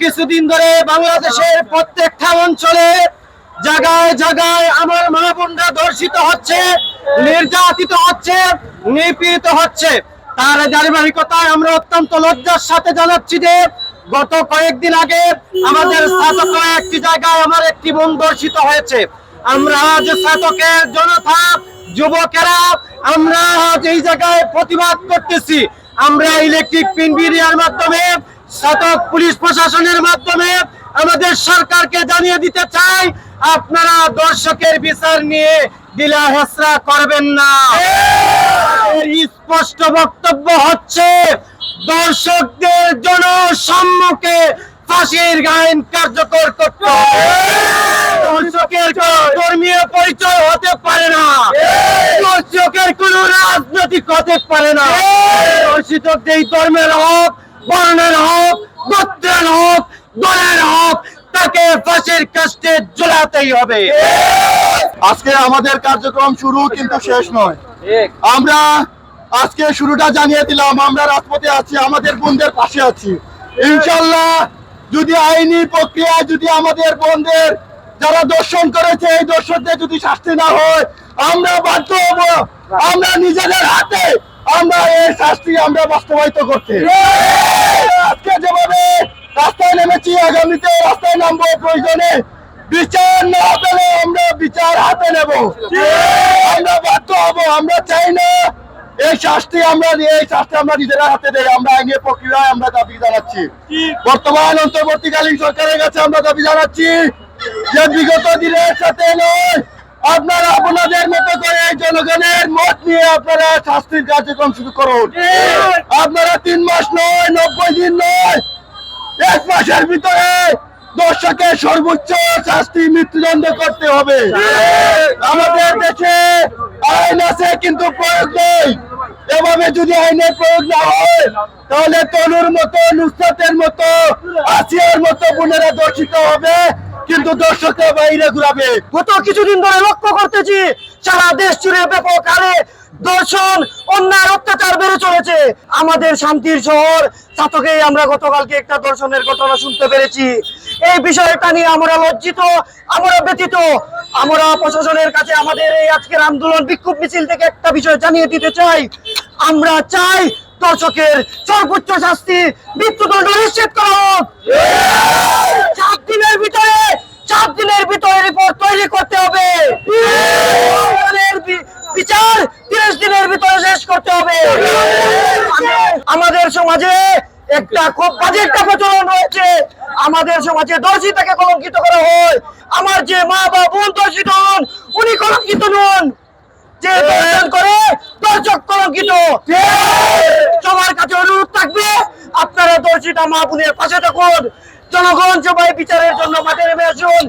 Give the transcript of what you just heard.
কিছুদিন ধরে বাংলাদেশের প্রত্যেকটা অঞ্চলে জায়গায় জায়গায় আমার মা বোনরা ধর্ষিত হচ্ছে, নির্যাতিত হচ্ছে, নিপীড়িত হচ্ছে। তার ধারাবাহিকতায় আমরা অত্যন্ত লজ্জার সাথে জানাচ্ছি যে গত কয়েকদিন আগে আমাদের স্নাতকের একটি জায়গায় আমার একটি বোন ধর্ষিত হয়েছে। আমরা আজ স্নাতকের জনতা, যুবকেরা, আমরা আজ এই জায়গায় প্রতিবাদ করতেছি। আমরা ইলেকট্রিক পিন বিরিয়ার মাধ্যমে স্নাতক পুলিশ প্রশাসনের মাধ্যমে আমাদের সরকারকে জানিয়ে দিতে চাই, আপনারা দর্শকের বিচার নিয়ে দিলা হেসরা করবেন না। স্পষ্ট বক্তব্য হচ্ছে, দর্শকদের জনসম্মুখে ফাঁসির আইন কার্যকর করতে দর্শকের ধর্মীয় পরিচয় হতে পারে না। দর্শকের কোন রাজনৈতিক হতে পারে না। দর্শিত যেই ধর্মের হোক বর্ণের হোক, গোত্রের হোক, দলের হোক, তাকে ফাঁসির কাস্টে ঝোলাতেই হবে। আজকে আমাদের কার্যক্রম শুরু কিন্তু শেষ নয়। আমরা আজকে শুরুটা জানিয়ে দিলাম, আমরা রাজপথে আছি, আমাদের বোনদের পাশে আছি। ইনশাল্লাহ যদি আইনি প্রক্রিয়া, যদি আমাদের বোনদের, যারা দর্শন করেছে, এই দর্শকদের যদি শাস্তি না হয়, আমরা বাধ্য হব, আমরা নিজেদের হাতে আমরা এই শাস্তি আমরা বাস্তবায়িত করতে। যেভাবে রাস্তায় নেমেছি, আগামীতে রাস্তায় নামবো প্রয়োজনে। বিচার না পেলে আমরা বিচার হাতে নেব। আমরা বাধ্য হব, আমরা চাই না এই শাস্তি আমরা এই শাস্তি আমরা নিজেরা হাতে দেয় আমরা আইনের প্রক্রিয়ায় আমরা দাবি জানাচ্ছি। বর্তমান অন্তর্বর্তীকালীন সরকারের কাছে আমরা দাবি জানাচ্ছি যে বিগত দিনের সাথে নয় আপনারা আপনাদের মতো করে জনগণের মত নিয়ে আপনারা শাস্তির কার্যক্রম শুরু করুন। আপনারা তিন মাস নয়, নব্বই দিন নয়, এক মাসের ভিতরে সর্বোচ্চ শাস্তি মৃত্যুদণ্ড করতে হবে। আমাদের দেশে আইন আছে কিন্তু প্রয়োগ নেই। এভাবে যদি আইনের প্রয়োগ না হয়, তাহলে তনুর মতো, নুসরাতের মতো, আসিয়ার মতো বোনেরা দর্শিত হবে। কিন্তু দর্শকের বাইরে ঘুরাবে। গত কিছুদিন ধরে লক্ষ্য করতেছি, সারা দেশ জুড়ে ব্যাপক হারে দর্শন অন্যায় অত্যাচার বেড়ে চলেছে। আমাদের শান্তির শহর চাতকে আমরা গতকালকে একটা দর্শনের ঘটনা শুনতে পেরেছি। এই বিষয়টা নিয়ে আমরা লজ্জিত, আমরা ব্যতীত আমরা প্রশাসনের কাছে আমাদের এই আজকের আন্দোলন বিক্ষোভ মিছিল থেকে একটা বিষয় জানিয়ে দিতে চাই। আমরা চাই দর্শকের সর্বোচ্চ শাস্তি, মৃত্যুদণ্ড নিশ্চিত করা হোক চার দিনের ভিতরে চার দিনের ভিতরে রিপোর্ট তৈরি করতে হবে আমাদের বি- বিচার তিরিশ দিনের ভিতরে শেষ করতে হবে। আমাদের সমাজে একটা খুব বাজে একটা প্রচলন রয়েছে। আমাদের সমাজে দর্শিতাকে কলঙ্কিত করা হয়। আমার যে মা বা বোন দর্শিত হন, উনি কলঙ্কিত নন। যে দর্শন করে, দর্শক কলঙ্কিত। সবার কাছে অনুরোধ থাকবে, আপনারা দর্শিতা মা বোনের পাশে থাকুন। জনগণ সবাই বিচারের জন্য মাঠে নেমে আসুন।